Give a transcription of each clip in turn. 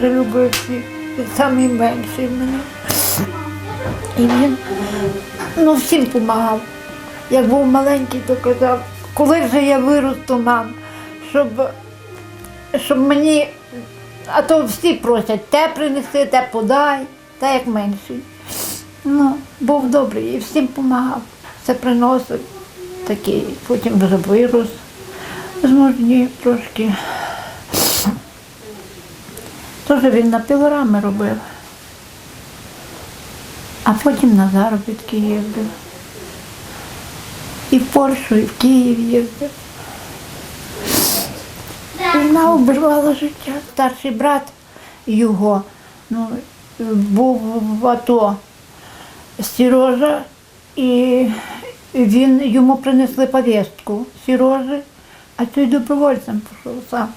дуже любив всіх. Він менший мене. І він ну, всім допомагав. Як був маленький, то казав, коли вже я виросту, мам, щоб, щоб мені, а то всі просять, те принеси, те подай, та як менший. Ну, був добрий і всім допомагав. Це приносив такий, потім вже вирос. Зможні трошки. Теж він на пілорами робив. А потім на заробітки їздив. І в Польщу, і в Київ їздив. Війна обірвала життя. Старший брат його ну, був в АТО Сірожа, і він йому принесли повістку Сірожі, а той добровольцем пішов сам.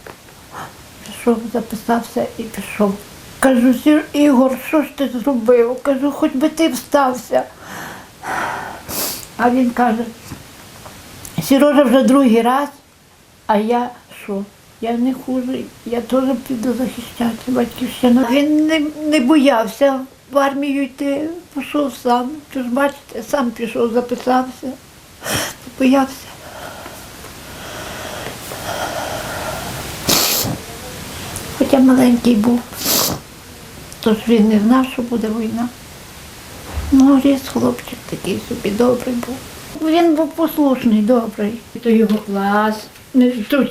Пішов, записався і пішов. Кажу, Ігор, що ж ти зробив? Кажу, хоч би ти встався. А він каже, Сірожа вже другий раз, а я що? Я не хуже, я теж піду захищати батьківщину. Він не, не боявся в армію йти, пішов сам. Тож бачите, сам пішов, записався, не боявся. Хоча маленький був, тож він не знав, що буде війна. Ну, ріс хлопчик такий собі добрий був. Він був послушний, добрий. То його клас. То в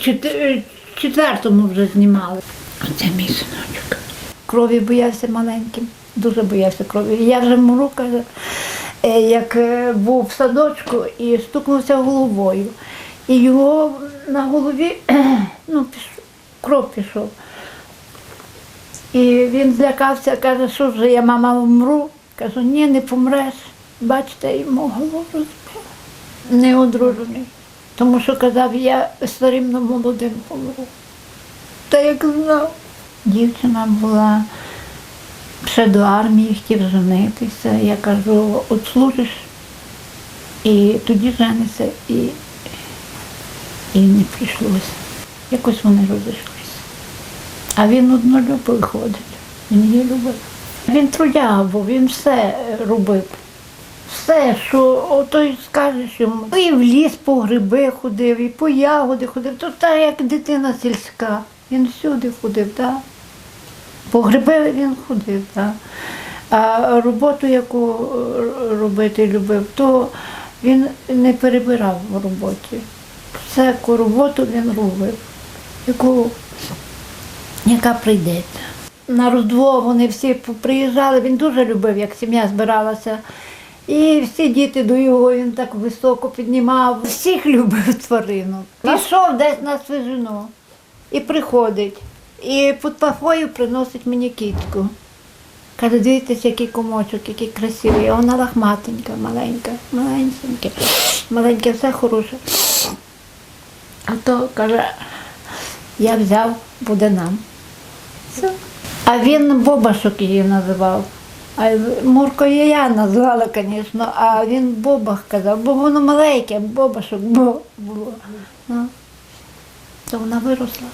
четвертому вже знімали. Оце мій синочок. Крові боявся маленьким, дуже боявся крові. Я вже каже, е, як е, був в садочку і стукнувся головою. І його на голові ну, кров пішов. І він злякався, каже, що вже я мама вмру. Кажу, ні, не помреш. Бачите, йому голову. Не одружений. Тому що казав, я старим на молодим помру. Та як знав. Дівчина була ще до армії, хотів женитися. Я кажу, от служиш і тоді женися, і, і не прийшлося. Якось вони розійшлися. А він однолюб виходить. Він її любив. Він трудяга був, він все робив. Все, що ото скажеш йому. І в ліс по гриби ходив, і по ягоди ходив. То так, як дитина сільська. Він всюди ходив, так. По гриби він ходив, так. А роботу, яку е, робити любив, то він не перебирав в роботі. Всяку роботу він робив, яку яка прийдеться. На Різдво вони всі приїжджали, він дуже любив, як сім'я збиралася. І всі діти до його він так високо піднімав. Всіх любив тваринок. Пішов десь на свіжину і приходить. І під пафою приносить мені кітку. Каже, дивіться, який комочок, який красивий. А вона лахматенька, маленька, маленька, маленьке, все хороше. А то каже, я взяв, буде нам. Все. А він Бобашок її називав. А Муркою я назвала, звісно, а він Бобах казав, бо воно маленьке, Бобашок бо- було. Ну, то вона виросла.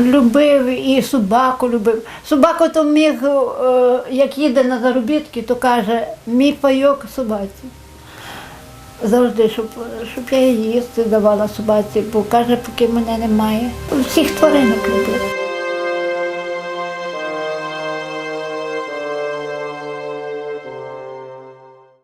Любив і собаку любив. Собаку то міг, е, як їде на заробітки, то каже, мій пайок собаці. Завжди, щоб, щоб я їсти давала собаці, бо каже, поки мене немає. Всіх тваринок любив.